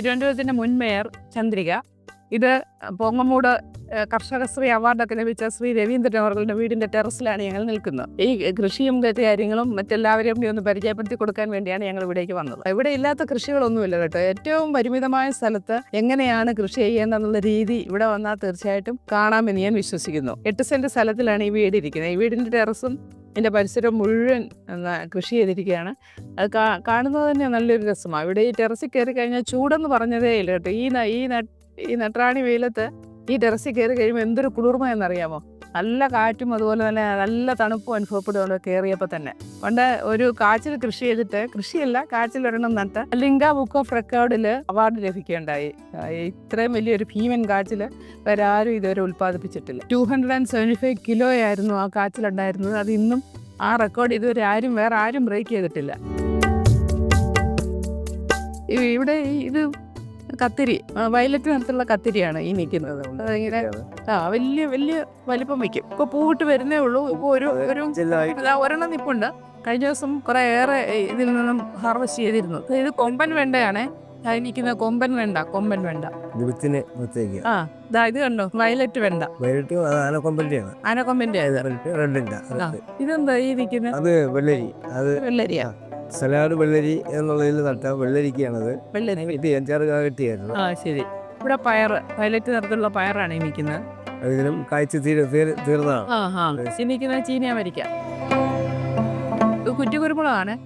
തിരുവനന്തപുരത്തിന്റെ മുൻ മേയർ ചന്ദ്രിക ഇത് പൊങ്ങമൂട് കർഷകശ്രീ അവാർഡൊക്കെ ലഭിച്ച ശ്രീ രവീന്ദ്രൻ അവരുടെ വീടിന്റെ ടെറസിലാണ് ഞങ്ങൾ നിൽക്കുന്നത്. ഈ കൃഷിയും മറ്റു കാര്യങ്ങളും മറ്റെല്ലാവരെയും കൂടി ഒന്ന് പരിചയപ്പെടുത്തി കൊടുക്കാൻ വേണ്ടിയാണ് ഞങ്ങൾ ഇവിടേക്ക് വന്നത്. ഇവിടെ ഇല്ലാത്ത കൃഷികളൊന്നുമില്ല കേട്ടോ. ഏറ്റവും പരിമിതമായ സ്ഥലത്ത് എങ്ങനെയാണ് കൃഷി ചെയ്യേണ്ടതെന്നുള്ള രീതി ഇവിടെ വന്നാൽ തീർച്ചയായിട്ടും കാണാമെന്ന് ഞാൻ വിശ്വസിക്കുന്നു. എട്ട് സെന്റ് സ്ഥലത്തിലാണ് ഈ വീട് ഇരിക്കുന്നത്. ഈ വീടിന്റെ ടെറസും ഇതിന്റെ പരിസരം മുഴുവൻ കൃഷി ചെയ്തിരിക്കുകയാണ്. അത് കാ- കാണുന്നത് തന്നെ നല്ലൊരു രസമാണ് ഇവിടെ ഈ ടെറസിൽ കയറി കഴിഞ്ഞാൽ ചൂടെന്ന് പറഞ്ഞതേ ഇല്ല കേട്ടോ. ഈ ഈ ഈ നട്രാണി വെയിലത്ത് ഈ ടെറസിൽ കയറി കഴിയുമ്പോൾ എന്തൊരു കുളിർമ എന്നറിയാമോ? നല്ല കാറ്റും അതുപോലെ തന്നെ നല്ല തണുപ്പും അനുഭവപ്പെടുകയാണ് കയറിയപ്പോൾ തന്നെ. പണ്ട് ഒരു കാച്ചിൽ കൃഷി ചെയ്തിട്ട് കൃഷിയല്ല കാച്ചിൽ ഒരെണ്ണം നട്ട് ലിംഗ ബുക്ക് ഓഫ് റെക്കോർഡിൽ അവാർഡ് ലഭിക്കുകയുണ്ടായി. ഇത്രയും വലിയൊരു ഭീമൻ കാച്ചിൽ വേറെ ആരും ഇതുവരെ ഉൽപ്പാദിപ്പിച്ചിട്ടില്ല. Two hundred and seventy five kilo ആയിരുന്നു ആ കാച്ചിലുണ്ടായിരുന്നത് അത് ഇന്നും ആ റെക്കോർഡ് ഇതുവരെ ആരും വേറെ ആരും ബ്രേക്ക് ചെയ്തിട്ടില്ല. ഇവിടെ ഇത് കത്തിരി വയലറ്റ് നിറത്തുള്ള കത്തിരിയാണ് ഈ നിൽക്കുന്നത്. അതിങ്ങനെ ആ വലിയ വലിയ വലിപ്പം വയ്ക്കും. ഇപ്പൊ പൂവിട്ട് വരുന്നേ ഉള്ളൂ. ഇപ്പൊ ഒരു ഒരു ഒരെണ്ണം നിപ്പുണ്ട്. കഴിഞ്ഞ ദിവസം കുറെ ഏറെ ഇതിൽ നിന്നും ഹാർവെസ്റ്റ് ചെയ്തിരുന്നു. ഇത് കൊമ്പൻ വെണ്ടയാണേ. അതിൽ നിൽക്കുന്ന കൊമ്പൻ വെണ്ട കൊമ്പൻ വെണ്ട. വിത്തിന് ആ ഇതാ ഇത് കണ്ടോ? വയലറ്റ് വെണ്ട. വയലറ്റ് ആനക്കൊമ്പന്റെയാണ് ആനക്കൊമ്പന്റെ ഇത്. ഇതെന്താ ഈ നിൽക്കുന്ന അത് വെള്ളരി. അത് സലാഡ് വെള്ളരി എന്നുള്ളതിൽ നട്ട വെള്ളരിക്കാണത് വെള്ളരി. ഇത് അഞ്ചാറ് കാകട്ടിയായിരുന്നു ആ ശരി. ഇവിടെ പയർ വയലറ്റ് നിറത്തിലുള്ള പയറാണ് ഈ നിൽക്കുന്നത് അതിനും കാഴ്ച തീര തീർ- തീർന്നതാണ് ആ ആ ഈ നിൽക്കുന്ന ചീനി അമരിക്ക. ഇത് കുറ്റി കുരുമുളകാണ്.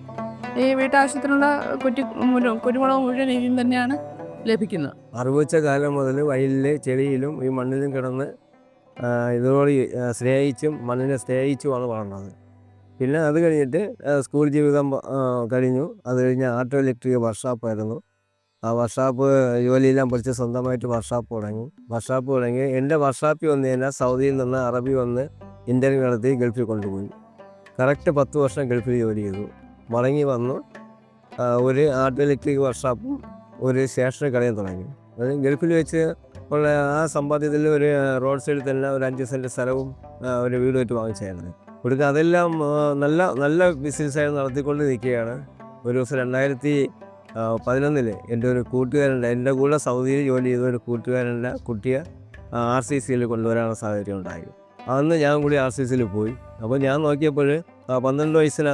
ഈ വീട്ടാവശ്യത്തിനുള്ള കുറ്റി മുഴു- കുരുമുളക് മുഴുവൻ ഇതിൽ തന്നെയാണ് ലഭിക്കുന്നത്. അറിവച്ച കാലം മുതൽ വയലിലെ ചെളിയിലും ഈ മണ്ണിലും കിടന്ന് ആ, ഇതോട് ഈ, ആ, സ്നേഹിച്ചും മണ്ണിനെ സ്നേഹിച്ചുമാണ് വളർന്നത്. പിന്നെ അത് കഴിഞ്ഞിട്ട് സ്കൂൾ ജീവിതം കഴിഞ്ഞു. അത് കഴിഞ്ഞ് ആട്ടോ ഇലക്ട്രിക് വർക്ക്ഷോപ്പായിരുന്നു. ആ വർക്ക്ഷോപ്പ് ജോലിയെല്ലാം പഠിച്ച് സ്വന്തമായിട്ട് വർക്ക്ഷോപ്പ് തുടങ്ങി. വർക്ക്ഷോപ്പ് തുടങ്ങി. എന്റെ വർക്ക്ഷോപ്പിൽ വന്നു കഴിഞ്ഞാൽ സൗദിയിൽ നിന്ന് അറബി വന്ന് ഇന്ത്യൻ നടത്തി ഗൾഫിൽ കൊണ്ടുപോയി. കറക്റ്റ് പത്ത് വർഷം ഗൾഫിൽ ജോലി ചെയ്തു. മടങ്ങി വന്നു. ഒരു ആട്ടോ ഇലക്ട്രിക് വർക്ക്ഷോപ്പും ഒരു സ്റ്റേഷനറി കടയും തുടങ്ങി. അത് ഗൾഫിൽ വെച്ച് ഉള്ള ആ സമ്പാദ്യത്തിൽ ഒരു റോഡ് സൈഡിൽ തന്നെ ഒരു അഞ്ച് സെന്റ് സ്ഥലവും ഒരു വീട് വെച്ച് വാങ്ങിച്ചായിരുന്നു. കൊടുക്കുക അതെല്ലാം നല്ല നല്ല ബിസിനസ്സായി നടത്തിക്കൊണ്ട് നിൽക്കുകയാണ്. ഒരു ദിവസം രണ്ടായിരത്തി പതിനൊന്നിൽ എന്റെ ഒരു കൂട്ടുകാരന്റെ എന്റെ കൂടെ സൗദിയിൽ ജോലി ചെയ്ത ഒരു കൂട്ടുകാരന്റെ കുട്ടിയെ ആർ സി സിയിൽ കൊണ്ടുവരാനുള്ള സാഹചര്യം ഉണ്ടായി. അന്ന് ഞാൻ കൂടി ആർ സി സിയിൽ പോയി. അപ്പോൾ ഞാൻ നോക്കിയപ്പോൾ പന്ത്രണ്ട് വയസ്സിന്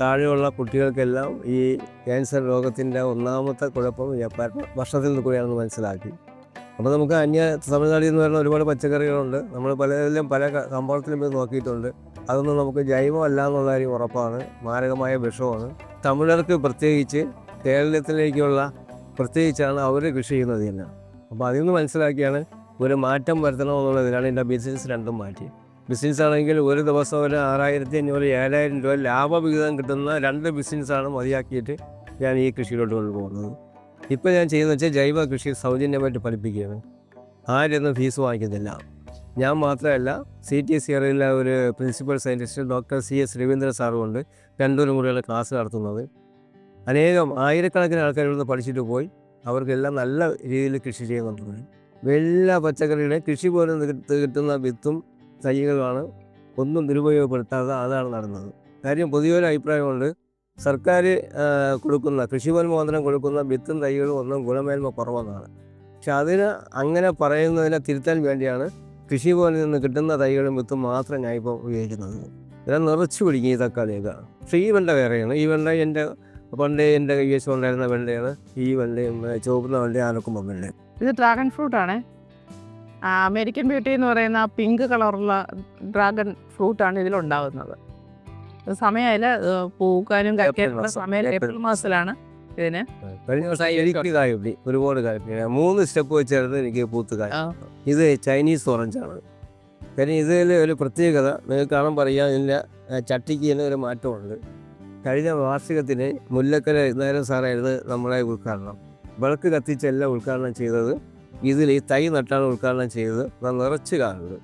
താഴെയുള്ള കുട്ടികൾക്കെല്ലാം ഈ ക്യാൻസർ രോഗത്തിന്റെ ഒന്നാമത്തെ കുഴപ്പം നിന്ന് കൂടിയാണെന്ന് മനസ്സിലാക്കി. അപ്പോൾ നമുക്ക് അന്യ തമിഴ്നാട്ടിൽ നിന്ന് വരുന്ന ഒരുപാട് പച്ചക്കറികളുണ്ട്. നമ്മൾ പലതിലും പല കമ്പോളത്തിലും ഇത് നോക്കിയിട്ടുണ്ട്. അതൊന്നും നമുക്ക് ജൈവമല്ല എന്നുള്ള കാര്യം ഉറപ്പാണ്. മാരകമായ വിഷമാണ്. തമിഴർക്ക് പ്രത്യേകിച്ച് കേരളത്തിലേക്കുള്ള പ്രത്യേകിച്ചാണ് അവർ കൃഷി ചെയ്യുന്നത് തന്നെ. അപ്പോൾ അതിൽ നിന്ന് മനസ്സിലാക്കിയാണ് ഒരു മാറ്റം വരുത്തണമെന്നുള്ളതിനാണ് എന്റെ ബിസിനസ് രണ്ടും മാറ്റി. ബിസിനസ് ആണെങ്കിൽ ഒരു ദിവസം ഒരു ആറായിരത്തി അഞ്ഞൂറ് ഏഴായിരം രൂപ ലാഭവിഹിതം കിട്ടുന്ന രണ്ട് ബിസിനസ്സാണ് മതിയാക്കിയിട്ട് ഞാൻ ഈ കൃഷിയിലോട്ട് കൊണ്ടുപോകുന്നത്. ഇപ്പോൾ ഞാൻ ചെയ്യുന്നത് വെച്ചാൽ ജൈവ കൃഷി സൗജന്യമായിട്ട് പഠിപ്പിക്കുകയാണ് ആരൊന്നും ഫീസ് വാങ്ങിക്കുന്നില്ല. ഞാൻ മാത്രമല്ല സി ടി സി അറിയിലെ ഒരു principal scientist doctor C S Raveendran സാറുമുണ്ട് രണ്ടൂരും കൂടിയുള്ള ക്ലാസ് നടത്തുന്നത്. അനേകം ആയിരക്കണക്കിന് ആൾക്കാർ ഇവിടുന്ന് പഠിച്ചിട്ട് പോയി. അവർക്കെല്ലാം നല്ല രീതിയിൽ കൃഷി ചെയ്യുന്നുണ്ട് എല്ലാ പച്ചക്കറിയുടെ കൃഷി പോലും കിട്ട- കിട്ടുന്ന വിത്തും തൈകളുമാണ് ഒന്നും ദുരുപയോഗപ്പെടുത്താതെ അതാണ് നടന്നത്. കാര്യം പൊതുവൊരു അഭിപ്രായമുണ്ട്. സർക്കാർ കൊടുക്കുന്ന കൃഷിഭവൻ മോദനം കൊടുക്കുന്ന വിത്തും തൈകളും ഒന്നും ഗുണമേന്മ കുറവെന്നാണ്. പക്ഷെ അതിന് അങ്ങനെ പറയുന്നതിനെ തിരുത്താൻ വേണ്ടിയാണ് കൃഷിഭവനിൽ നിന്ന് കിട്ടുന്ന തൈകളും വിത്തും മാത്രം ഞാൻ ഇപ്പോൾ ഉപയോഗിക്കുന്നത്. ഇതെല്ലാം നിറച്ച് പിടിക്കും ഈ തക്കാളിയൊക്കെ. പക്ഷേ ഈ വെണ്ട വേറെയാണ്. ഈ വെണ്ട എന്റെ പണ്ട് എന്റെ കൈ വെച്ച് ഉണ്ടായിരുന്ന വെണ്ടയാണ്. ഈ വെണ്ടയും ചുവപ്പുന്ന ചുവന്ന വെണ്ടയും ആനക്കുമ്പം വെണ്ടയും ഇത് ഡ്രാഗൺ ഫ്രൂട്ട് ആണ്. അമേരിക്കൻ ബ്യൂട്ടി എന്ന് പറയുന്ന ആ പിങ്ക് കളറുള്ള ഡ്രാഗൺ ഫ്രൂട്ടാണ് ഇതിലുണ്ടാകുന്നത് ഇത് സമയമായില്ല പൂക്കാനും കഴിക്കാനുള്ള സമയം ഏപ്രിൽ. മാസത്തിലാണ് ഇതിന്. കഴിഞ്ഞ വർഷം ഒരുപാട്. മൂന്ന് സ്റ്റെപ്പ് വെച്ചായിരുന്നു എനിക്ക് പൂത്ത് കായ ആ. ഇത് ചൈനീസ് ഓറഞ്ചാണ്. കാര്യം ഇതിൽ ഒരു പ്രത്യേകത നിങ്ങൾക്ക് കാണാൻ പറയാം ഇതിന്റെ ആ, ചട്ടിക്ക് തന്നെ ഒരു മാറ്റമുണ്ട്. കഴിഞ്ഞ വാർഷികത്തിന് മുല്ലക്കര ഇന്നേരം സാറായിരുന്നു നമ്മളെ ഉദ്ഘാടനം. വിളക്ക് കത്തിച്ചല്ല ഉദ്ഘാടനം ചെയ്തത് ഇതിൽ ഈ തൈ നട്ടാണ് ഉദ്ഘാടനം ചെയ്തത് നാം നിറച്ച് കാണുന്നത്.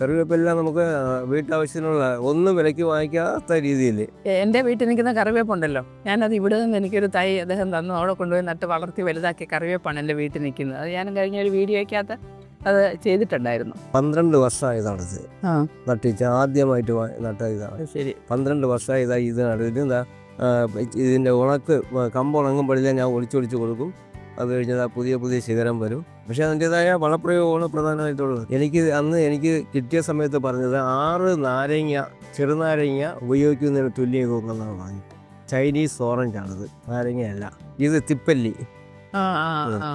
കറിവേപ്പെല്ലാം നമുക്ക് വീട്ടാവശ്യത്തിനുള്ള ഒന്നും വിലയ്ക്ക് വാങ്ങിക്കാത്ത രീതിയിൽ. എന്റെ വീട്ടിൽ നിൽക്കുന്ന കറിവേപ്പുണ്ടല്ലോ ഞാനത് ഇവിടെ നിന്ന് എനിക്കൊരു തൈ അദ്ദേഹം തന്നു. അവിടെ കൊണ്ടുപോയി നട്ട് വളർത്തി വലുതാക്കിയ കറിവേപ്പാണ് എന്റെ വീട്ടിൽ നിൽക്കുന്നത്. അത് ഞാൻ കഴിഞ്ഞ ഒരു വീഡിയോയ്ക്കകത്ത് അത് ചെയ്തിട്ടുണ്ടായിരുന്നു. പന്ത്രണ്ട് വർഷമായതാണിത് നടത്തി നട്ടിച്ച് ആദ്യമായിട്ട് നട്ട ഇതാണ് ശരി. പന്ത്രണ്ട് വർഷമായി ഇതാ നടുന്നത് എന്താ ഇതിന്റെ ഉണക്ക് കമ്പ് ഉണങ്ങുമ്പോഴേ ഞാൻ ഒളിച്ചൊളിച്ച് കൊടുക്കും. അത് കഴിഞ്ഞാൽ ആ പുതിയ പുതിയ ശിഖരം വരും. പക്ഷേ അതിന്റെതായ വളപ്രയോഗമാണ് പ്രധാനമായിട്ടുള്ളത്. എനിക്ക് അന്ന് എനിക്ക് കിട്ടിയ സമയത്ത് പറഞ്ഞത് ആറ് നാരങ്ങ ചെറുനാരങ്ങ ഉപയോഗിക്കുന്നതിന് തുല്യം നോക്കുന്നതാണ് ചൈനീസ് ഓറഞ്ച് ആണത് നാരങ്ങയല്ല. ഇത് തിപ്പല്ലി.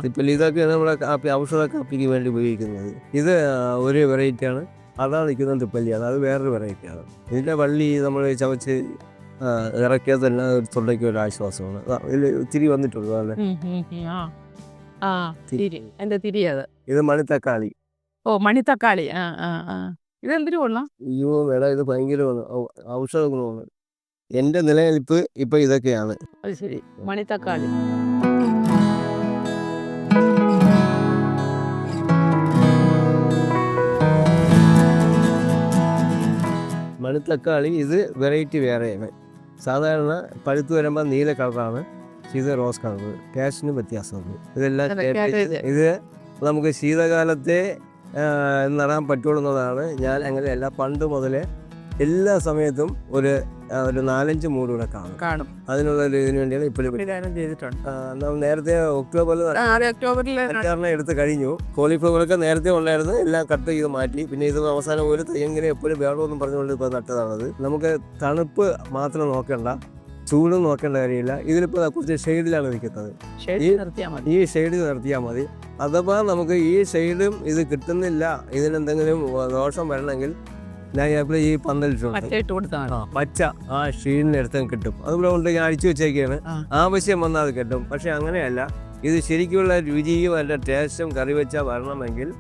തിപ്പല്ലി ഇതൊക്കെ നമ്മുടെ കാപ്പി ഔഷധ കാപ്പിക്ക് വേണ്ടി ഉപയോഗിക്കുന്നത്. ഇത് ഒരു വെറൈറ്റിയാണ് അതാ നിൽക്കുന്ന തിപ്പല്ലി അത് വേറൊരു വെറൈറ്റിയാണ് ഇതിന്റെ വള്ളി നമ്മൾ ചവച്ച് ഇറക്കിയാൽ തന്നെ തൊണ്ടയ്ക്ക് ഒരു ആശ്വാസമാണ്. ഇത്തിരി വന്നിട്ടുള്ളൂ അല്ലേ? എന്റെ തിരിയത് തിരി. ഇത് മണിത്തക്കാളി. ഓ മണിത്തക്കാളി. ഇതെന്തിനു കൊള്ളാം? അയ്യോ മേഡം ഇത് ഭയങ്കര ഔഷധ ഗുണമാണ്. എന്റെ നിലനിൽപ്പ് ഇപ്പൊ ഇതൊക്കെയാണ്. അത് ശരി. മണിത്തക്കാളി. മണിത്തക്കാളി ഇത് വെറൈറ്റി വേറെയാണ് സാധാരണ പഴുത്ത് വരുമ്പോൾ നീല കളറാണ്. ഇത് റോസ് കളർ ടേസ്റ്റിന് വ്യത്യാസമുണ്ട്. ഇതെല്ലാം ഇത്. നമുക്ക് ശീതകാലത്തെ നടാൻ പറ്റുള്ളതാണ് ഞാൻ അങ്ങനെയല്ല പണ്ട് മുതലേ എല്ലാ സമയത്തും ഒരു ഒരു നാലഞ്ച് മൂടുകൂടെ കാണും. കാണും. അതിനുള്ള ഒരു ഇതിന് വേണ്ടിയാണ് ഇപ്പോഴും വിധാനം ചെയ്തിട്ടുണ്ട്. നമ്മൾ നേരത്തെ ഒക്ടോബറിൽ ഒക്ടോബറിൽ എടുത്ത് കഴിഞ്ഞു. കോളിഫ്ലവറൊക്കെ നേരത്തെ ഉണ്ടായിരുന്നു എല്ലാം കട്ട് ചെയ്ത് മാറ്റി. പിന്നെ ഇത് അവസാനം ഒരു തെയ്യങ്ങനെ എപ്പോഴും വേണമെന്നും പറഞ്ഞുകൊണ്ട് ഇപ്പോൾ നട്ടതാണത്. നമുക്ക് തണുപ്പ് മാത്രം നോക്കണ്ട ചൂടും നോക്കേണ്ട കാര്യമില്ല. ഇതിലിപ്പോൾ കുറച്ച് ഷെയ്ഡിലാണ് നിൽക്കുന്നത്. ഈ ഷെയ്ഡ് നിർത്തിയാൽ മതി. അഥവാ നമുക്ക് ഈ ഷെയ്ഡും ഇത് കിട്ടുന്നില്ല ഇതിനെന്തെങ്കിലും ദോഷം വരണമെങ്കിൽ ഞാൻ ഈ പന്തലിട്ടുണ്ട് പച്ച ആ, അടുത്ത് കിട്ടും. അതുപോലെ കൊണ്ട് ഞാൻ അടിച്ചു വെച്ചേക്കാണ്. ആവശ്യം വന്നാൽ അത് കിട്ടും. പക്ഷെ അങ്ങനെയല്ല. ഇത് ശരിക്കുള്ള രുചിയും അതിന്റെ ടേസ്റ്റും കറി വെച്ചാൽ വരണമെങ്കിൽ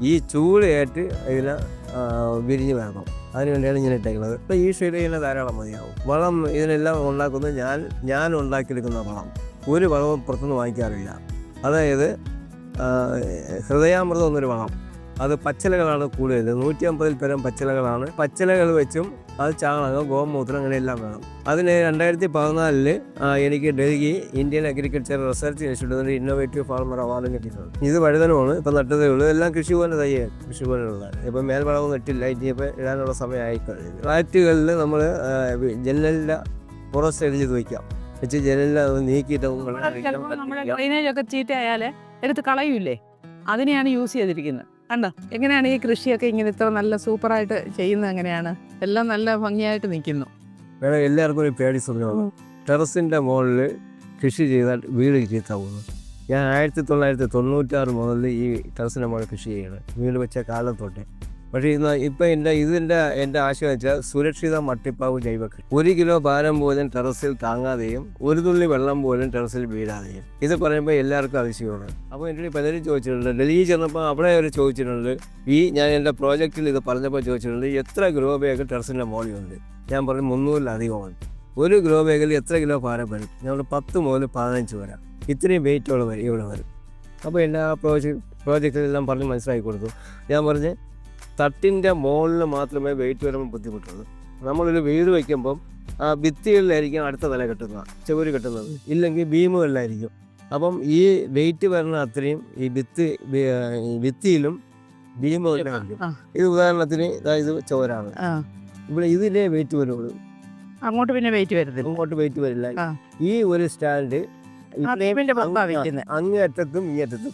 ഈ ചൂടേറ്റ് ഇതിനെ വിരിഞ്ഞ് വരണം അതിനുവേണ്ടിയാണ് ഇങ്ങനെ ഇട്ടേക്കുന്നത്. ഇപ്പം ഈ ഷെയ്ഡ് ഇങ്ങനെ ധാരാളം മതിയാവും. വളം ഇതിനെല്ലാം ഉണ്ടാക്കുന്നത് ഞാൻ ഞാൻ ഉണ്ടാക്കിയെടുക്കുന്ന വളം. ഒരു വളവും പുറത്തുനിന്ന് വാങ്ങിക്കാറില്ല. അതായത് ഹൃദയാമൃതം എന്നൊരു വളം. അത് പച്ചിലകളാണ് കൂടുതൽ. നൂറ്റി അമ്പതിൽ പരം പച്ചിലകളാണ്. പച്ചിലകൾ വെച്ചും അത് ചാണകം ഗോമൂത്രം അങ്ങനെയെല്ലാം വേണം. അതിന് രണ്ടായിരത്തി പതിനാലിൽ എനിക്ക് ഡൽഹി ഇന്ത്യൻ അഗ്രികൾച്ചർ റിസർച്ച് ഇൻസ്റ്റിറ്റ്യൂട്ടിൽ ഇന്നോവേറ്റീവ് ഫാർമർ അവാർഡും കിട്ടിയിട്ടുണ്ട്. ഇത് വഴുതനമാണ്. ഇപ്പം നട്ടതേ ഉള്ളൂ. എല്ലാം കൃഷിഭവന തയ്യാണ് പോലെയുള്ള. ഇപ്പം മേൽവളവും നട്ടില്ല. ഇനിയിപ്പോൾ ഇടാനുള്ള സമയമായി കഴിഞ്ഞു ഫ്ലാറ്റുകളിൽ നമ്മൾ ജനലിന്റെ പുറം സൈഡിൽ ഇത് വയ്ക്കാം വെച്ച് ജനലിൽ അത് നീക്കിയിട്ട് നമ്മുടെ ഡ്രെയിനേജ് ഒക്കെ ചീത്തയായാൽ എടുത്ത് കളയൂലേ അതിനെയാണ് യൂസ് ചെയ്തിരിക്കുന്നത്. കണ്ടോ? എങ്ങനെയാണ് ഈ കൃഷിയൊക്കെ ഇങ്ങനെ ഇത്ര നല്ല സൂപ്പറായിട്ട് ചെയ്യുന്നത് എങ്ങനെയാണ്? എല്ലാം നല്ല ഭംഗിയായിട്ട് നിൽക്കുന്നു. വേണം എല്ലാവർക്കും ഒരു പേടി സ്വപ്നമാണ് ടെറസിന്റെ മുകളിൽ കൃഷി ചെയ്താൽ വീട് ചീത്ത പോകുന്നു. ഞാൻ ആയിരത്തി തൊള്ളായിരത്തി തൊണ്ണൂറ്റാറ് മുതൽ ഈ ടെറസിന്റെ മുകളിൽ കൃഷി ചെയ്യണം വീട് വെച്ച കാലം തൊട്ടേ. പക്ഷേ ഇന്ന് ഇപ്പം എന്റെ ഇതിന്റെ എന്റെ ആശയം വെച്ചാൽ സുരക്ഷിത മട്ടിപ്പാവ് ജൈവകൃഷി ഒരു കിലോ ഭാരം പോലും ടെറസിൽ താങ്ങാതെയും ഒരു തുള്ളി വെള്ളം പോലും ടെറസിൽ വീഴാതെയും. ഇത് പറയുമ്പോൾ എല്ലാവർക്കും അതിശയമാണ്. അപ്പോൾ എന്റെ പലരും ചോദിച്ചിട്ടുണ്ട്. ഡൽഹി ചെന്നപ്പോൾ അവിടെ അവർ ചോദിച്ചിട്ടുണ്ട്. ഈ ഞാൻ എന്റെ പ്രോജക്റ്റിൽ ഇത് പറഞ്ഞപ്പോൾ ചോദിച്ചിട്ടുണ്ട് എത്ര ഗ്രോ ബാഗ് ടെറസിന്റെ ഉണ്ട്? ഞാൻ പറഞ്ഞു മുന്നൂറിലധികമാണ് ഒരു ഗ്രോ ബാഗിൽ എത്ര കിലോ ഭാരം വരും? ഞങ്ങൾ പത്ത് മുതൽ പതിനഞ്ച് വരാം. ഇത്രയും വെയിറ്റുള്ള വരും ഇവിടെ വരും. അപ്പോൾ എല്ലാ പ്രോജക്റ്റ് പ്രോജക്റ്റിലെല്ലാം പറഞ്ഞ് മനസ്സിലാക്കി കൊടുത്തു. ഞാൻ പറഞ്ഞ് തട്ടിന്റെ മുകളിൽ മാത്രമേ വെയിറ്റ് വരുമ്പോൾ ബുദ്ധിമുട്ടുള്ളൂ. നമ്മളൊരു വീട് വയ്ക്കുമ്പം ആ ഭിത്തികളിലായിരിക്കും അടുത്ത തല കെട്ടുന്നത് ചുവര് കെട്ടുന്നത്. ഇല്ലെങ്കിൽ ബീമുകളിലായിരിക്കും അപ്പം ഈ വെയിറ്റ് വരുന്ന അത്രയും ഈ ഭിത്തി ഭിത്തിയിലും ബീമുകളിലും ഇത് ഉദാഹരണത്തിന് ഇതാ ചോരാണ്. ഇവിടെ ഇതിലേ വെയിറ്റ് വരുള്ളൂ. അങ്ങോട്ട് പിന്നെ വെയിറ്റ് വരുന്നില്ല അങ്ങോട്ട് വെയിറ്റ് വരില്ല. ഈ ഒരു സ്റ്റാൻഡ് ആ ബീമിന്റെ പുറത്താ വെക്കുന്നത് അങ്ങേ അറ്റത്തും ഈ അറ്റത്തും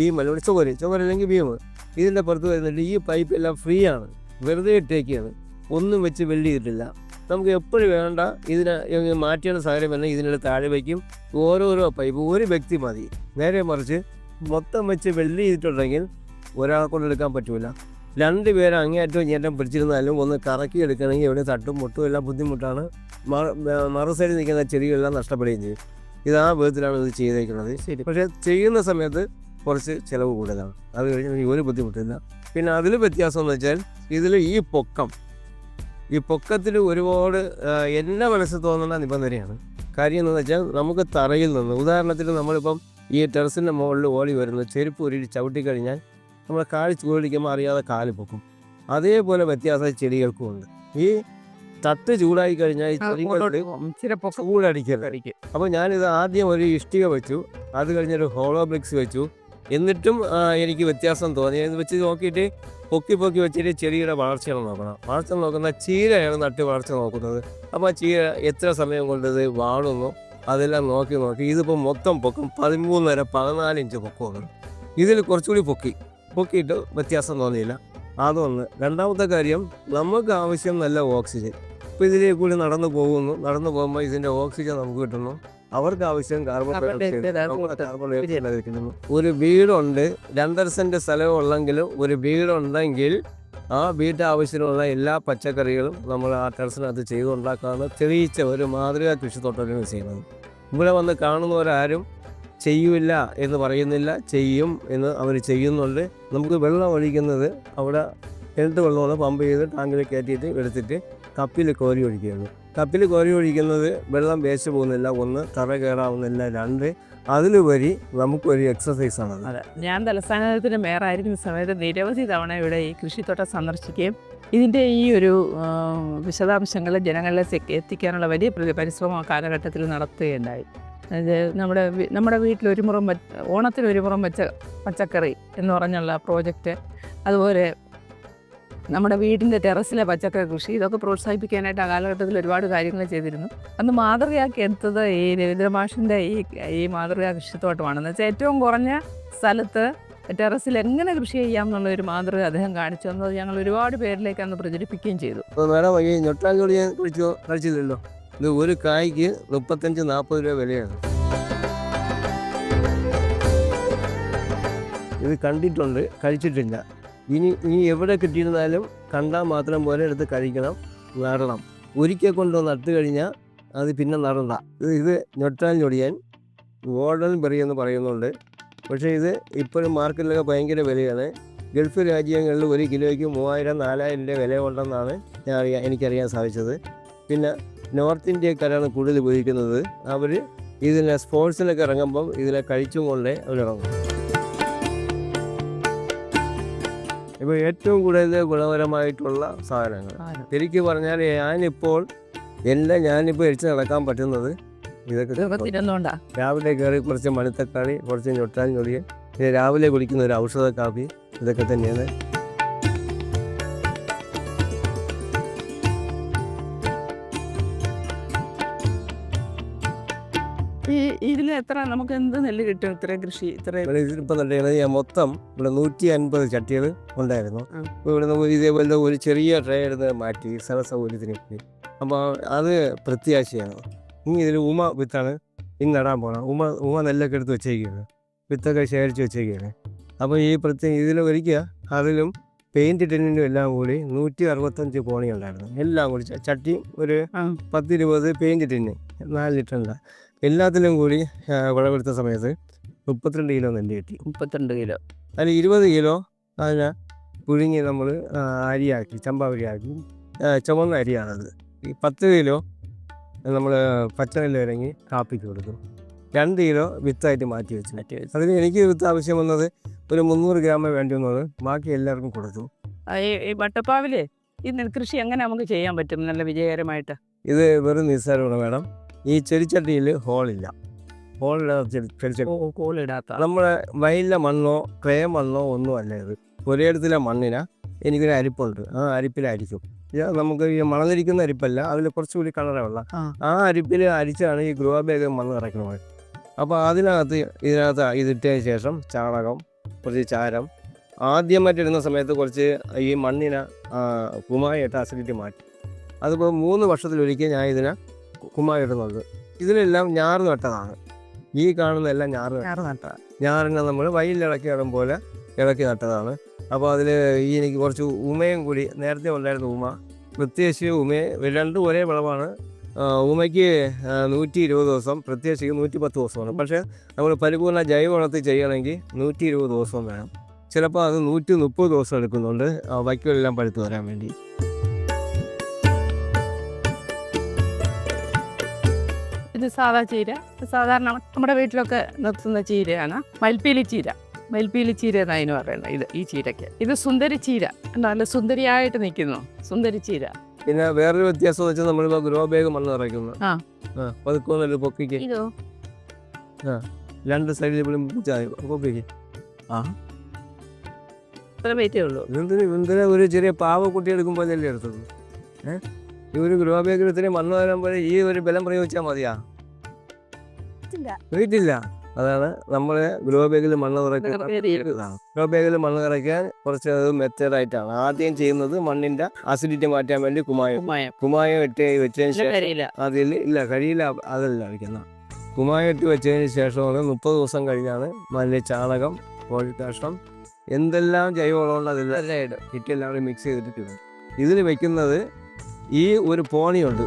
ബീം അല്ല ഇവിടെ ചുവര്. ചുവരല്ലെങ്കിൽ ബീം ഇതിന്റെ പുറത്ത് വരുന്നുണ്ട്. ഈ പൈപ്പ് എല്ലാം ഫ്രീ ആണ്. വെറുതെ ഇട്ടേക്കാണ്. ഒന്നും വെച്ച് വെൽഡ് ചെയ്തിട്ടില്ല. നമുക്ക് എപ്പോഴും വേണ്ട ഇതിനെ മാറ്റേണ്ട സാഹചര്യം വന്നാൽ ഇതിനുള്ള താഴെ വയ്ക്കും ഓരോരോ പൈപ്പ് ഒരു വ്യക്തി മതി. നേരെ മറിച്ച് മൊത്തം വെച്ച് വെൽഡ് ചെയ്തിട്ടുണ്ടെങ്കിൽ ഒരാളെ കൊണ്ട് എടുക്കാൻ പറ്റൂല. രണ്ട് പേരെ അങ്ങേയറ്റവും ഇങ്ങേറ്റം പിടിച്ചിരുന്നാലും ഒന്ന് കറക്കി എടുക്കണമെങ്കിൽ എവിടെ തട്ടും മുട്ടും എല്ലാം ബുദ്ധിമുട്ടാണ്. മറു സൈഡിൽ നിൽക്കുന്ന ചെടികളെല്ലാം നഷ്ടപ്പെടുകയും ചെയ്യും. ഇത് ആ വിധത്തിലാണ് ഇത് ചെയ്തേക്കുന്നത്. ശരി. പക്ഷേ ചെയ്യുന്ന സമയത്ത് കുറച്ച് ചിലവ് കൂടുതലാണ്. അത് കഴിഞ്ഞ് എനിക്ക് ഒരു ബുദ്ധിമുട്ടില്ല. പിന്നെ അതിൽ വ്യത്യാസം എന്ന് വെച്ചാൽ ഇതിൽ ഈ പൊക്കം. ഈ പൊക്കത്തിൽ ഒരുപാട് എന്റെ എന്നെ മനസ്സിൽ തോന്നുന്ന നിബന്ധനയാണ്. കാര്യം എന്ന് വെച്ചാൽ നമുക്ക് തറയിൽ നിന്ന് ഉദാഹരണത്തിന് നമ്മളിപ്പം ഈ ടെറസിന്റെ മുകളിൽ ഓടി വരുന്ന ചെരുപ്പ് ഉരുടി ചവിട്ടിക്കഴിഞ്ഞാൽ നമ്മൾ കാൽ ചൂടിക്കുമ്പോൾ അറിയാതെ കാൽ പൊക്കും. അതേപോലെ വ്യത്യാസം ചെടികൾക്കും ഉണ്ട്. ഈ തട്ട് ചൂടായി കഴിഞ്ഞാൽ ചൂടടിക്കരുത്. അപ്പോൾ ഞാനിത് ആദ്യം ഒരു ഇഷ്ടിക വെച്ചു. അത് കഴിഞ്ഞൊരു ഹോളോ ബ്രിക്സ് വെച്ചു. എന്നിട്ടും എനിക്ക് വ്യത്യാസം തോന്നി. എന്ന് വെച്ച് നോക്കിയിട്ട് പൊക്കി പൊക്കി വെച്ചിട്ട് ചെടിയുടെ വളർച്ചകൾ നോക്കണം. വളർച്ച നോക്കുന്ന ചീരയാണ് നട്ട് വളർച്ച നോക്കുന്നത്. അപ്പോൾ ചീര എത്ര സമയം കൊണ്ട് ഇത് വാടുന്നു അതെല്ലാം നോക്കി നോക്കി ഇതിപ്പോൾ മൊത്തം പൊക്കം. പതിമൂന്നര പതിനാല് ഇഞ്ച് പൊക്കമാണ് ഇതിൽ കുറച്ചുകൂടി പൊക്കി. പൊക്കിയിട്ട് വ്യത്യാസം തോന്നിയില്ല. അതൊന്ന്. രണ്ടാമത്തെ കാര്യം നമുക്ക് ആവശ്യം നല്ല ഓക്സിജൻ. ഇപ്പോൾ ഇതിലേക്ക് കൂടി നടന്നു പോകുന്നു. നടന്നു പോകുമ്പോൾ ഇതിന്റെ ഓക്സിജൻ നമുക്ക് കിട്ടുന്നു. അവർക്ക് ആവശ്യം കാർബൺ ഒരു വീടുണ്ട് രണ്ടര സെന്റ് സ്ഥലമുള്ളെങ്കിലും ഒരു വീടുണ്ടെങ്കിൽ ആ വീട്ടു ആവശ്യത്തിനുള്ള എല്ലാ പച്ചക്കറികളും നമ്മൾ ആ ടെറസിനകത്ത് ചെയ്തുണ്ടാക്കാമെന്ന് തെളിയിച്ച ഒരു മാതൃകാ കൃഷിത്തോട്ടമാണ് ചെയ്യുന്നത്. ഇവിടെ വന്ന് കാണുന്നവരാരും ചെയ്യില്ല എന്ന് പറയുന്നില്ല ചെയ്യും എന്ന് അവർ ചെയ്യുന്നുണ്ട്. നമുക്ക് വെള്ളം ഒഴിക്കുന്നത് അവിടെ കിണറ്റ് വെള്ളമാണ് പമ്പ് ചെയ്ത് ടാങ്കിൽ കയറ്റിയിട്ട് എടുത്തിട്ട് കപ്പിൽ കോരി ഒഴിക്കുകയുള്ളൂ കപ്പിൽ കോരി ഒഴിക്കുന്നത് വെള്ളം വേസ്റ്റ് പോകുന്നില്ല. ഒന്ന് തറ കയറാവുന്നില്ല രണ്ട് അതിലുപരി നമുക്കൊരു എക്സസൈസ് ആണ് അതെ. ഞാൻ തലസ്ഥാനത്തിന് മേയറായിരിക്കുന്ന സമയത്ത് നിരവധി തവണ ഇവിടെ ഈ കൃഷിത്തോട്ടം സന്ദർശിക്കുകയും ഇതിന്റെ ഈ ഒരു വിശദാംശങ്ങൾ ജനങ്ങളിലേക്ക് എത്തിക്കാനുള്ള വലിയ പ്ര- പരിശ്രമം കാലഘട്ടത്തിൽ നടത്തുകയുണ്ടായി. നമ്മുടെ നമ്മുടെ വീട്ടിൽ ഒരു മുറം ഓണത്തിന് ഒരു മുറം വെച്ച പച്ചക്കറി എന്ന് പറഞ്ഞുള്ള പ്രോജക്റ്റ് അതുപോലെ നമ്മുടെ വീടിന്റെ ടെറസിലെ പച്ചക്കറി കൃഷി ഇതൊക്കെ പ്രോത്സാഹിപ്പിക്കാനായിട്ട് ആ കാലഘട്ടത്തിൽ ഒരുപാട് കാര്യങ്ങൾ ചെയ്തിരുന്നു. അന്ന് മാതൃകയാക്കി എടുത്തത് ഈ രവീന്ദ്രമാഷിന്റെ ഈ ഈ മാതൃകാ കൃഷിത്തോട്ടമാണെന്ന് വെച്ചാൽ ഏറ്റവും കുറഞ്ഞ സ്ഥലത്ത് ടെറസിൽ എങ്ങനെ കൃഷി ചെയ്യാം എന്നുള്ള ഒരു മാതൃക അദ്ദേഹം കാണിച്ചു തന്നത് ഞങ്ങൾ ഒരുപാട് പേരിലേക്ക് അന്ന് പ്രചരിപ്പിക്കുകയും ചെയ്തു. മേഡം ഇത് ഒരു കായ്ക്ക് മുപ്പത്തഞ്ച് നാൽപ്പത് രൂപ വിലയാണ്. ഇത് കണ്ടിട്ടുണ്ട് കഴിച്ചിട്ടില്ല. ഇനി ഇനി എവിടെ കിട്ടിയിരുന്നാലും കണ്ടാൽ മാത്രം പോലെ എടുത്ത് കഴിക്കണം നടണം. ഒരിക്കൽ കൊണ്ട് നട്ട് കഴിഞ്ഞാൽ അത് പിന്നെ നടണ്ട. ഇത് ഞൊട്ടാൻ ഞൊടിയാൻ ഗോൾഡൻ ബെറി എന്ന് പറയുന്നുണ്ട്. പക്ഷേ ഇത് ഇപ്പോഴും മാർക്കറ്റിലൊക്കെ ഭയങ്കര വിലയാണ്. ഗൾഫ് രാജ്യങ്ങളിൽ ഒരു കിലോയ്ക്ക് മൂവായിരം നാലായിരം രൂപ വില ഉണ്ടെന്നാണ് ഞാൻ അറിയാൻ എനിക്കറിയാൻ സാധിച്ചത്. പിന്നെ നോർത്ത് ഇന്ത്യക്കാരാണ് കൂടുതൽ ഉപയോഗിക്കുന്നത്. അവർ ഇതിനെ സ്പോർട്സിലൊക്കെ ഇറങ്ങുമ്പം ഇതിനെ കഴിച്ചും കൊണ്ടേ അവരിറങ്ങും. ഇപ്പോൾ ഏറ്റവും കൂടുതൽ ഗുണപരമായിട്ടുള്ള സാധനങ്ങൾ. ശരിക്കും പറഞ്ഞാൽ ഞാനിപ്പോൾ എല്ലാം ഞാനിപ്പോൾ എരിച്ച് നടക്കാൻ പറ്റുന്നത് ഇതൊക്കെ രാവിലെ കയറി കുറച്ച് മണിത്തക്കാളി കുറച്ച് ഞൊട്ടാൻ ഞൊടിയൻ രാവിലെ കുടിക്കുന്ന ഒരു ഔഷധ കാപ്പി ഇതൊക്കെ തന്നെയാണ്. എത്ര നമുക്ക് എന്ത് നെല്ല് കിട്ടും? ഇത്രയും കൃഷി ഇത്രയും ഇപ്പൊ ഞാൻ മൊത്തം ഇവിടെ നൂറ്റി അൻപത് ചട്ടികൾ ഉണ്ടായിരുന്നു. ഇവിടെ ഇതേപോലെ ഒരു ചെറിയ ട്രേ എടുത്ത് മാറ്റി സ്ഥല സൗകര്യത്തിന് അപ്പോൾ അത് പ്രത്യാശയാണ്. ഇനി ഇതിൽ ഉമ വിത്താണ് ഇനി നടാൻ പോകണം. ഉമ ഉമ നെല്ലൊക്കെ എടുത്ത് വെച്ചേക്കുകയാണ് വിത്തൊക്കെ ശേഖരിച്ച് വെച്ചേക്കുകയാണ് അപ്പോൾ ഈ പ്രത്യേക ഇതിൽ ഒരിക്കുക അതിലും പെയിന്റ് ടിന്നിനും എല്ലാം കൂടി നൂറ്റി അറുപത്തഞ്ച് കോണി ഉണ്ടായിരുന്നു. എല്ലാം കൂടി ചട്ടി ഒരു. പത്തിരുപത് പെയിന്റ് ടിന്ന് നാല് ലിറ്ററിന്റെ. എല്ലാത്തിലും കൂടി വിളവെടുത്ത സമയത്ത് മുപ്പത്തിരണ്ട് കിലോ നെല്ല് കിട്ടി. മുപ്പത്തിരണ്ട് കിലോ. അതിൽ ഇരുപത് കിലോ അതിനെ പുഴുങ്ങി നമ്മൾ അരിയാക്കി ചമ്പാവരിയാക്കി ചുവന്ന അരിയാണത്. ഈ പത്ത് കിലോ നമ്മൾ പച്ചനെല്ല് ഇറങ്ങി കാപ്പിക്ക് കൊടുക്കും രണ്ട് കിലോ വിത്തായിട്ട് മാറ്റി വെച്ചു. മാറ്റി വെച്ചു. അതിന് എനിക്ക് വിത്ത് ആവശ്യം വന്നത് ഒരു മുന്നൂറ് ഗ്രാമേ വേണ്ടി വന്നത് ബാക്കി എല്ലാവർക്കും കൊടുത്തു. ഈ ഈ വട്ടപ്പാവിൽ ഈ നെൽകൃഷി എങ്ങനെ നമുക്ക് ചെയ്യാൻ പറ്റും? നല്ല വിജയകരമായിട്ട്. ഇത് വെറും നിസ്സാരമാണ് വേണം ഈ ചെടിച്ചട്ടിയിൽ ഹോളില്ല. ഹോളില്ലാത്ത ചെടി ചെടിച്ചട്ടി. ഓ നമ്മുടെ വയലിലെ മണ്ണോ ക്ലേ മണ്ണോ ഒന്നും അല്ല ഇത്. ഒരേടത്തിലെ മണ്ണിന എനിക്കൊരു അരിപ്പുണ്ട്. ആ അരിപ്പിലായിരിക്കും. നമുക്ക് ഈ മണലിരിക്കുന്ന അരിപ്പല്ല അതിൽ കുറച്ചുകൂടി കളറുള്ള ആ. ആ അരിപ്പിൽ അരിച്ചാണ് ഈ ഗ്രോ ബാഗ് മണ്ണ് ഇറക്കുന്നത് അപ്പോൾ അതിനകത്ത് ഇതിനകത്ത് ഇതിട്ടതിന് ശേഷം ചാണകം കുറച്ച് ചാരം ആദ്യമായിട്ടിടുന്ന സമയത്ത് കുറച്ച് ഈ മണ്ണിനെ കുമായിട്ട് അസിഡിറ്റി മാറ്റി. അതിപ്പോൾ മൂന്ന് വർഷത്തിലൊരിക്കൽ ഞാൻ ഇതിനെ കുമായി ഇടുന്നുണ്ട് ഇതിലെല്ലാം ഞാറ് നട്ടതാണ്. ഈ കാണുന്നതെല്ലാം ഞാറ് ഞാറ് നട്ടതാണ്. ഞാറിനെ നമ്മൾ വയലിലിളക്കി ഇടം പോലെ ഇളക്കി നട്ടതാണ്. അപ്പോൾ അതിൽ ഈ എനിക്ക് കുറച്ച് ഉമയും കൂടി നേരത്തെ ഉണ്ടായിരുന്ന ഉമ പ്രത്യേകിച്ച് ഉമയെ രണ്ടും ഒരേ വിളവാണ്. ഉമയ്ക്ക് നൂറ്റി ഇരുപത് ദിവസം പ്രത്യേകിച്ച് നൂറ്റി പത്ത് ദിവസമാണ്. പക്ഷേ നമ്മൾ പരിപൂർണ ജൈവവളത്തിൽ ചെയ്യണമെങ്കിൽ നൂറ്റി ഇരുപത് ദിവസം വേണം. ചിലപ്പോൾ അത് നൂറ്റി മുപ്പത് ദിവസം എടുക്കുന്നുണ്ട് വൈക്കോലെല്ലാം പഴുത്തു വരാൻ വേണ്ടി. സാധാ ചീര. സാധാരണ നമ്മുടെ വീട്ടിലൊക്കെ നിർത്തുന്ന ചീരയാണ്. മൽപ്പീലി ചീര. മൽപ്പീലി ചീര എന്നാണ് അതിന് പറയുന്നത് ഇത് ഈ ചീരയ്ക്ക്. ഇത് സുന്ദരി ചീര. നല്ല സുന്ദരിയായിട്ട് നിൽക്കുന്നു. സുന്ദരി ചീര. പിന്നെ വേറൊരു വ്യത്യാസം വെച്ചാൽ നമ്മൾ ഗ്രോ ബാഗ് മണ്ണ് നിറയ്ക്കുന്നു. ആ. ആ പൊക്കിക്ക്. ഇതോ? രണ്ട് സൈഡിൽ പോലും പൊക്കിക്ക്. ആ. വെയിറ്റേ ഉള്ളൂ. ഇതെന്തിന് ഇതെന്തിനാ ഒരു ചെറിയ പാവ കുട്ടി എടുക്കുമ്പോൾ അല്ലേ എടുത്തത് ഏഹ് ഈ ഒരു ഗ്രോ ബാഗിൽ ഇത്രയും മണ്ണ് വരാൻ പോലെ ഈ ഒരു ബലം പ്രയോഗിച്ചാൽ മതിയാ. വീട്ടില്ല അതാണ് നമ്മൾ ഗ്രോ ബാഗിൽ മണ്ണ് നിറയെ നിറയ്ക്കാൻ ഗ്രോ ബാഗിൽ മണ്ണ് നിറയ്ക്കാൻ കുറച്ച് മെത്തേഡായിട്ടാണ് ആദ്യം ചെയ്യുന്നത് മണ്ണിന്റെ അസിഡിറ്റി മാറ്റാൻ വേണ്ടി കുമായം കുമായം ഇട്ട് വെച്ചതിന് ശേഷം അതിൽ ഇല്ല കഴിയില്ല അതല്ല അടിക്കുന്ന കുമായം ഇട്ട് വെച്ചതിന് ശേഷമാണ് മുപ്പത് ദിവസം കഴിഞ്ഞാണ് മണ്ണിലെ ചാണകം കോഴിക്കാഷ്ടം എന്തെല്ലാം ജൈവവളമുണ്ട് അതെല്ലാം എല്ലാം ഇട്ട് എല്ലാവരും മിക്സ് ചെയ്തിട്ട് ഇതിൽ വെക്കുന്നത് ഈ ഒരു പോണിയുണ്ട്.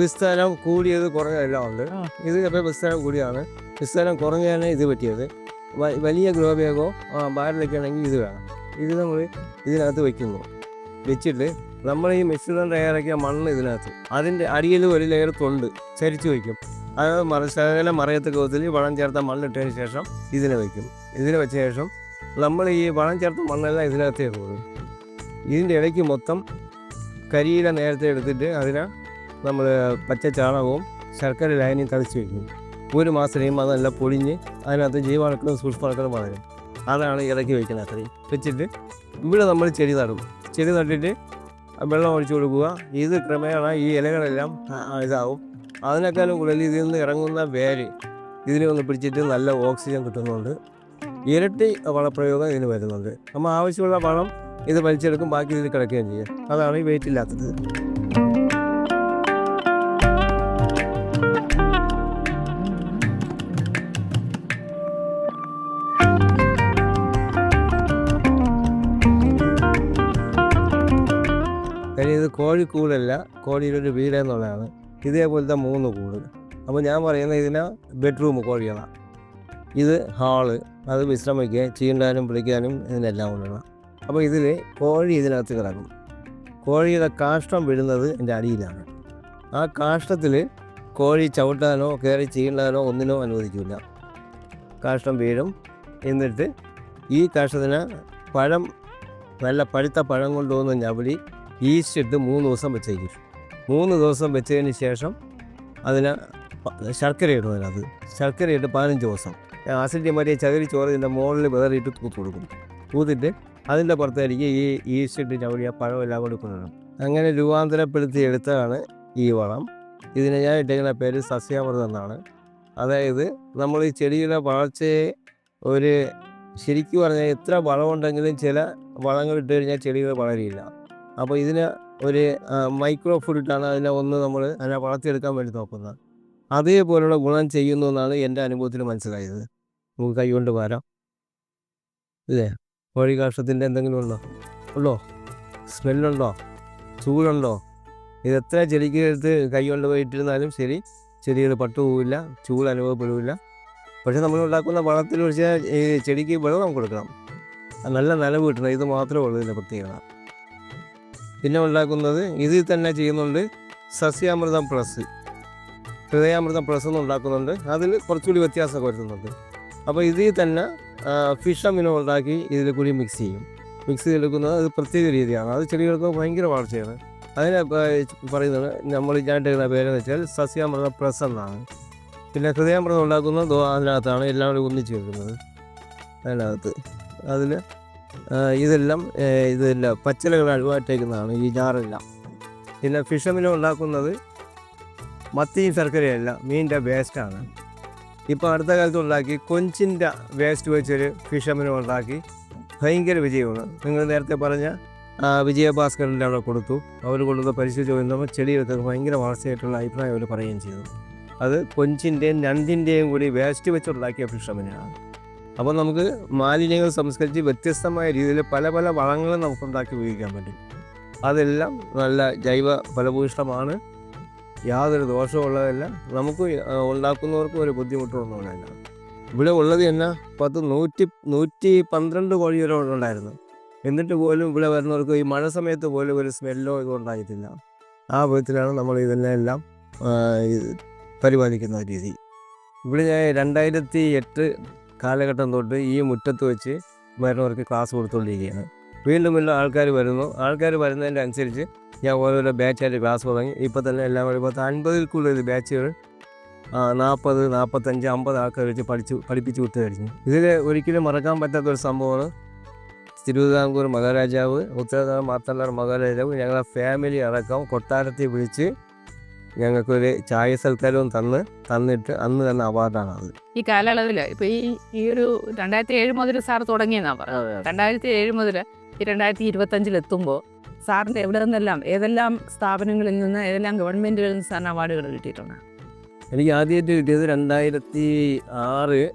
വിസ്താരം കൂടിയത് കുറഞ്ഞതെല്ലാം ഉണ്ട്. ഇത് ചിലപ്പോൾ വിസ്താരം കൂടിയാണ് വിസ്താരം കുറഞ്ഞാണ് ഇത് പറ്റിയത്. വലിയ ഗ്രോ ബാഗോ ബാരലൊക്കെ ആണെങ്കിൽ ഇത് വേണം. ഇത് നമ്മൾ ഇതിനകത്ത് വയ്ക്കുന്നു വെച്ചിട്ട് നമ്മൾ ഈ മിശ്രിതം തയ്യാറാക്കിയ മണ്ണ് ഇതിനകത്ത്. അതിന്റെ അടിയിൽ ഒരു ലെയർ തൊണ്ട് ചരിച്ച് വയ്ക്കും. അത് മറ ശകല മറയത്ത് കോത്തിൽ വളം ചേർത്ത മണ്ണിട്ടതിന് ശേഷം ഇതിനെ വയ്ക്കും. ഇതിനെ വെച്ച ശേഷം നമ്മൾ ഈ വളം ചേർത്ത മണ്ണെല്ലാം ഇതിനകത്തേക്ക് പോകും. ഇതിന്റെ ഇടയ്ക്ക് മൊത്തം കരിയില നേരത്തെ എടുത്തിട്ട് അതിനെ നമ്മൾ പച്ച ചാണകവും ശർക്കര ലായനിയും തളിച്ച് വയ്ക്കും ഒരു മാസം കഴിയുമ്പോൾ അതെല്ലാം പൊടിഞ്ഞ് അതിനകത്ത് ജീവാണുക്കളും സൂക്ഷ്മാണുക്കളും വളരും. അതാണ് ഇറക്കി വയ്ക്കുന്നത് അത്രയും. വെച്ചിട്ട് ഇവിടെ നമ്മൾ ചെടി നടും. ചെടി നട്ടിട്ട് വെള്ളം ഒഴിച്ചു കൊടുക്കുക. ഇത് ക്രമേണ ഈ ഇലകളെല്ലാം ഇതാവും. അതിനേക്കാളും കൂടുതൽ ഇതിൽ നിന്ന് ഇറങ്ങുന്ന വേര് ഇതിനെ ഒന്ന് പിടിച്ചിട്ട് നല്ല ഓക്സിജൻ കിട്ടുന്നുണ്ട്. ഇരട്ടി വളപ്രയോഗം ഇതിന് വരുന്നുണ്ട്. നമ്മൾ ആവശ്യമുള്ള വളം ഇത് വലിച്ചെടുക്കും ബാക്കി ഇതിൽ കിടക്കുകയും ചെയ്യും. അതാണ് ഈ വെയിറ്റ് ഇല്ലാത്തത്. കോഴിക്കൂടല്ല കോഴിയുടെ ഒരു വീട് എന്നുള്ളതാണ്. ഇതേപോലത്തെ മൂന്ന് കൂട്. അപ്പോൾ ഞാൻ പറയുന്നത് ഇതിനെ ബെഡ്റൂം കോഴികളാണ് ഇത് ഹാൾ അത് വിശ്രമിക്കുക ചീണ്ടാനും പിടിക്കാനും ഇതിനെല്ലാം കൊണ്ടുള്ള. അപ്പോൾ ഇതിൽ കോഴി ഇതിനകത്ത് കിടക്കും. കോഴിയുടെ കാഷ്ടം വീഴുന്നത് എന്റെ അടിയിലാണ്. ആ കാഷ്ടത്തിൽ കോഴി ചവിട്ടാനോ കയറി ചീണ്ടാനോ ഒന്നിനോ അനുവദിക്കില്ല കാഷ്ടം വീഴും. എന്നിട്ട് ഈ കാഷ്ടത്തിന് പഴം നല്ല പഴുത്ത പഴം കൊണ്ടുവന്ന് ഞവടി ഈസ്റ്റ് ഇട്ട് മൂന്ന് ദിവസം വെച്ചേക്കും. മൂന്ന് ദിവസം വെച്ചതിന് ശേഷം അതിന് ശർക്കര ഇടും അതിനകത്ത്. ശർക്കര ഇട്ട് പതിനഞ്ച് ദിവസം. ആസിഡിന്റെ മറ്റേ ചകിരി ചോറ് ഇതിന്റെ മുകളിൽ വിതറിയിട്ട് തൂത്ത് കൊടുക്കും. തൂത്തിട്ട് അതിന്റെ പുറത്തായിരിക്കും ഈ ഈസ്റ്റ് ഇട്ട് ചവിടി ആ പഴം എല്ലാം കൂടി കൊണ്ടുവരണം അങ്ങനെ രൂപാന്തരപ്പെടുത്തി എടുത്തതാണ് ഈ വളം. ഇതിനെ ഞാൻ ഇട്ടേക്കുന്ന പേര് സസ്യാമൃതം എന്നാണ്. അതായത് നമ്മൾ ഈ ചെടിയുടെ വളർച്ചയെ ഒരു ശരിക്കും പറഞ്ഞാൽ എത്ര വളമുണ്ടെങ്കിലും ചില വളങ്ങൾ ഇട്ട് കഴിഞ്ഞാൽ ചെടികൾ വളരില്ല. അപ്പോൾ ഇതിന് ഒരു മൈക്രോ ഫുഡിട്ടാണ് അതിനെ ഒന്ന് നമ്മൾ അതിനെ വളർത്തിയെടുക്കാൻ വേണ്ടി നോക്കുന്നത്. അതേപോലുള്ള ഗുണം ചെയ്യുന്നു എന്നാണ് എന്റെ അനുഭവത്തിൽ മനസ്സിലായത്. നമുക്ക് കൈകൊണ്ട് വരാം. ഇല്ലേ? കോഴി കാഷ്ടത്തിന്റെ എന്തെങ്കിലും ഉണ്ടോ? ഉള്ളോ സ്മെല്ലുണ്ടോ? ചൂടുണ്ടോ? ഇത് എത്ര ചെടിക്ക് എടുത്ത് കൈ കൊണ്ട് പോയിട്ടിരുന്നാലും ശരി ചെടികൾ പട്ടുപോവില്ല ചൂട് അനുഭവപ്പെടില്ല പക്ഷേ നമ്മൾ ഉണ്ടാക്കുന്ന വളത്തിൽ ഈ ചെടിക്ക് വെള്ളം കൊടുക്കണം. നല്ല നനവ് കിട്ടണം. ഇത് മാത്രമേ ഉള്ളൂ ഇതിന്റെ പ്രത്യേകത. പിന്നെ ഉണ്ടാക്കുന്നത് ഇതിൽ തന്നെ ചെയ്യുന്നുണ്ട് സസ്യാമൃതം പ്ലസ് ഹൃദയാമൃതം പ്ലസ് എന്ന് ഉണ്ടാക്കുന്നുണ്ട്. അതിൽ കുറച്ചുകൂടി വ്യത്യാസമൊക്കെ വരുത്തുന്നുണ്ട്. അപ്പോൾ ഇതിൽ തന്നെ ഫിഷ് അമിനോ ഉണ്ടാക്കി ഇതിൽ കൂടി മിക്സ് ചെയ്യും. മിക്സ് ചെയ്തെടുക്കുന്നത് അത് പ്രത്യേക രീതിയാണ്. അത് ചെടികൾക്ക് ഭയങ്കര വളർച്ചയാണ്. അതിനെ പറയുന്നത് നമ്മൾ ഞാൻ എടുക്കുന്ന പേരെന്ന് വെച്ചാൽ സസ്യാമൃതം പ്ലസ് എന്നാണ്. പിന്നെ ഹൃദയാമൃതം ഉണ്ടാക്കുന്നത് അതിനകത്താണ്. എല്ലാം കൂടി ഒന്നിച്ച് വെക്കുന്നത് അതിനകത്ത്. അതിൽ ഇതെല്ലാം ഇതെല്ലാം പച്ചിലകൾ അഴിവാറ്റേക്കുന്നതാണ് ഈ ഞാറെല്ലാം പിന്നെ ഫിഷമിനും ഉണ്ടാക്കുന്നത് മത്തിയും ശർക്കരയല്ല മീനിന്റെ വേസ്റ്റാണ്. ഇപ്പോൾ അടുത്ത കാലത്ത് ഉണ്ടാക്കി കൊഞ്ചിന്റെ വേസ്റ്റ് വെച്ചൊരു ഫിഷമിനും ഉണ്ടാക്കി ഭയങ്കര വിജയമാണ്. നിങ്ങൾ നേരത്തെ പറഞ്ഞ വിജയഭാസ്കറിന്റെ അവിടെ കൊടുത്തു. അവർ കൊണ്ടുവന്ന് പരിശോധിച്ച് നോക്കുമ്പോൾ ചെടികൾക്ക് ഭയങ്കര വളർച്ചയായിട്ടുള്ള അഭിപ്രായം അവർ പറയുകയും ചെയ്തു. അത് കൊഞ്ചിന്റെയും ഞണ്ടിന്റെയും കൂടി വേസ്റ്റ് വെച്ചുണ്ടാക്കിയ ഫിഷമിനാണ്. അപ്പോൾ നമുക്ക് മാലിന്യങ്ങൾ സംസ്കരിച്ച് വ്യത്യസ്തമായ രീതിയിൽ പല പല വളങ്ങളും നമുക്ക് ഉണ്ടാക്കി ഉപയോഗിക്കാൻ പറ്റും. അതെല്ലാം നല്ല ജൈവ ഫലഭൂയിഷ്ടമാണ്. യാതൊരു ദോഷമുള്ളതല്ല നമുക്ക് ഉണ്ടാക്കുന്നവർക്കും ഒരു ബുദ്ധിമുട്ടൊന്നുമില്ല ഇവിടെ ഉള്ളത് തന്നെ പത്ത് നൂറ്റി നൂറ്റി പന്ത്രണ്ട് കോഴി വരെ ഉണ്ടായിരുന്നു. എന്നിട്ട് പോലും ഇവിടെ വരുന്നവർക്ക് ഈ മഴ സമയത്ത് പോലും ഒരു സ്മെല്ലോ ഇതോ ഉണ്ടായിട്ടില്ല. ആ വിധത്തിലാണ് നമ്മൾ ഇതെല്ലാം എല്ലാം പരിപാലിക്കുന്ന രീതി. ഇവിടെ ഞാൻ രണ്ടായിരത്തി എട്ട് കാലഘട്ടം തൊട്ട് ഈ മുറ്റത്ത് വെച്ച് വരുന്നവർക്ക് ക്ലാസ് കൊടുത്തുകൊണ്ടിരിക്കുകയാണ് വീണ്ടും വീണ്ടും ആൾക്കാർ വരുന്നു. ആൾക്കാർ വരുന്നതിന്റെ അനുസരിച്ച് ഞാൻ ഓരോരോ ബാച്ചായിട്ട് ക്ലാസ് തുടങ്ങി. ഇപ്പോൾ തന്നെ എല്ലാം കൂടി പത്ത് അൻപതിൽ കൂടുതൽ ബാച്ചുകൾ നാൽപ്പത് നാൽപ്പത്തഞ്ച് അമ്പത് ആൾക്കാർ വെച്ച് പഠിച്ചു പഠിപ്പിച്ചു വിട്ട് കഴിഞ്ഞു. ഇതിൽ ഒരിക്കലും മറക്കാൻ പറ്റാത്ത ഒരു സംഭവമാണ് തിരുവിതാംകൂർ മഹാരാജാവ് ഉത്തരതാ മാത്തല്ലാർ മഹാരാജാവ് ഞങ്ങളെ ഫാമിലി അടക്കം കൊട്ടാരത്തിൽ വിളിച്ച് ഞങ്ങൾക്കൊരു ചായ സൽക്കാരവും തന്ന് തന്നിട്ട് അന്ന് തന്നെ അവാർഡാണ് അത്. ഈ കാലയളവിൽ ഇപ്പൊ ഈ ഈ ഒരു രണ്ടായിരത്തി ഏഴ് മുതൽ സാർ തുടങ്ങിയെന്നാ പറഞ്ഞത്. രണ്ടായിരത്തി ഏഴ് മുതൽ ഈ രണ്ടായിരത്തി ഇരുപത്തി അഞ്ചിൽ എത്തുമ്പോൾ സാറിന്റെ എവിടെ നിന്നെല്ലാം ഏതെല്ലാം സ്ഥാപനങ്ങളിൽ നിന്ന് ഏതെല്ലാം ഗവൺമെന്റുകളിൽ നിന്ന് സാറിന് അവാർഡുകൾ കിട്ടിയിട്ടുണ്ട്? എനിക്ക് ആദ്യമായിട്ട് കിട്ടിയത് രണ്ടായിരത്തി ആറ്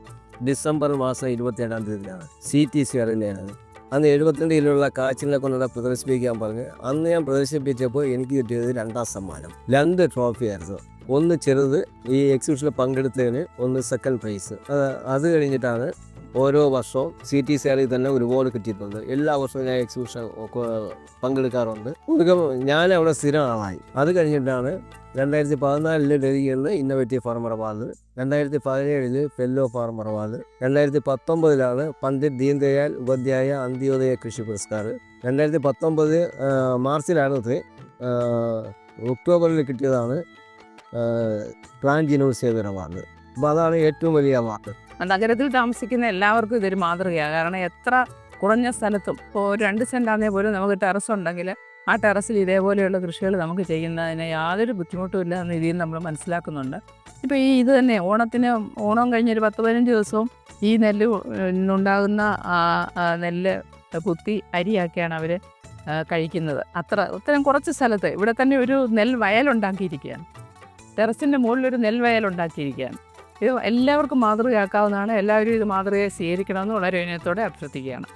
ഡിസംബർ മാസം ഇരുപത്തി ഏഴാം തീയതിയിലാണ്. സി ടി സി അറിയില്ലായിരുന്നത് അന്ന് എഴുപത്തിരണ്ട് കിലോയുള്ള കാച്ചിലിനെ കൊണ്ടുള്ള പ്രദർശിപ്പിക്കാൻ പറഞ്ഞ് അന്ന് ഞാൻ പ്രദർശിപ്പിച്ചപ്പോൾ എനിക്ക് കിട്ടിയത് രണ്ടാം സമ്മാനം. രണ്ട് ട്രോഫി ആയിരുന്നു. ഒന്ന് ചെറുത് ഈ എക്സിബിഷനിൽ പങ്കെടുത്തതിന് ഒന്ന് സെക്കൻഡ് പ്രൈസ് അത് കഴിഞ്ഞിട്ടാണ് ഓരോ വർഷവും സി ടി സി ആറിൽ തന്നെ ഒരുപാട് കിട്ടിയിട്ടുണ്ട്. എല്ലാ വർഷവും ഞാൻ എക്സിബിഷൻ പങ്കെടുക്കാറുണ്ട്. ഞാൻ അവിടെ സ്ഥിരം ആളായി. അത് കഴിഞ്ഞിട്ടാണ് രണ്ടായിരത്തി പതിനാലിൽ ഡൽഹിയിൽ ഇന്നോവേറ്റീവ് ഫാർമർ അവാർഡ് രണ്ടായിരത്തി പതിനേഴിൽ ഫെല്ലോ ഫാർമർ അവാർഡ് രണ്ടായിരത്തി പത്തൊമ്പതിലാണ് പണ്ഡിറ്റ് ദീൻദയാൽ ഉപാധ്യായ അന്ത്യോദയ കൃഷി പുരസ്കാർ രണ്ടായിരത്തി പത്തൊമ്പത് മാർച്ചിലാണത് ഒക്ടോബറിൽ കിട്ടിയതാണ് ട്രാൻജിനോസ് ചെയ്തൊരു അവാർഡ്. അപ്പോൾ അതാണ് ഏറ്റവും വലിയ മാറ്റം നഗരത്തിൽ താമസിക്കുന്ന എല്ലാവർക്കും ഇതൊരു മാതൃകയാണ് കാരണം എത്ര കുറഞ്ഞ സ്ഥലത്തും ഇപ്പോൾ രണ്ട് സെന്റാണെങ്കിൽ പോലും നമുക്ക് ടെറസ് ഉണ്ടെങ്കിൽ ആ ടെറസിൽ ഇതേപോലെയുള്ള കൃഷികൾ നമുക്ക് ചെയ്യുന്നതിന് യാതൊരു ബുദ്ധിമുട്ടും ഇല്ല എന്ന രീതിയിൽ നമ്മൾ മനസ്സിലാക്കുന്നുണ്ട്. ഇപ്പോൾ ഈ ഇത് തന്നെ ഓണത്തിന് ഓണം കഴിഞ്ഞൊരു പത്ത് പതിനഞ്ച് ദിവസവും ഈ നെല്ല് ആ നെല്ല് കുത്തി അരിയാക്കിയാണ് അവർ കഴിക്കുന്നത്. അത്ര ഇത്തരം കുറച്ച് സ്ഥലത്ത് ഇവിടെ തന്നെ ഒരു നെൽ വയലുണ്ടാക്കിയിരിക്കുകയാണ് ടെറസിന്റെ ഒരു നെൽ വയലുണ്ടാക്കിയിരിക്കുകയാണ് ഇത് എല്ലാവർക്കും മാതൃകയാക്കാവുന്നതാണ്. എല്ലാവരും ഇത് മാതൃകയെ സ്വീകരിക്കണമെന്ന് വളരെ വിനയത്തോടെ അഭ്യർത്ഥിക്കുകയാണ്.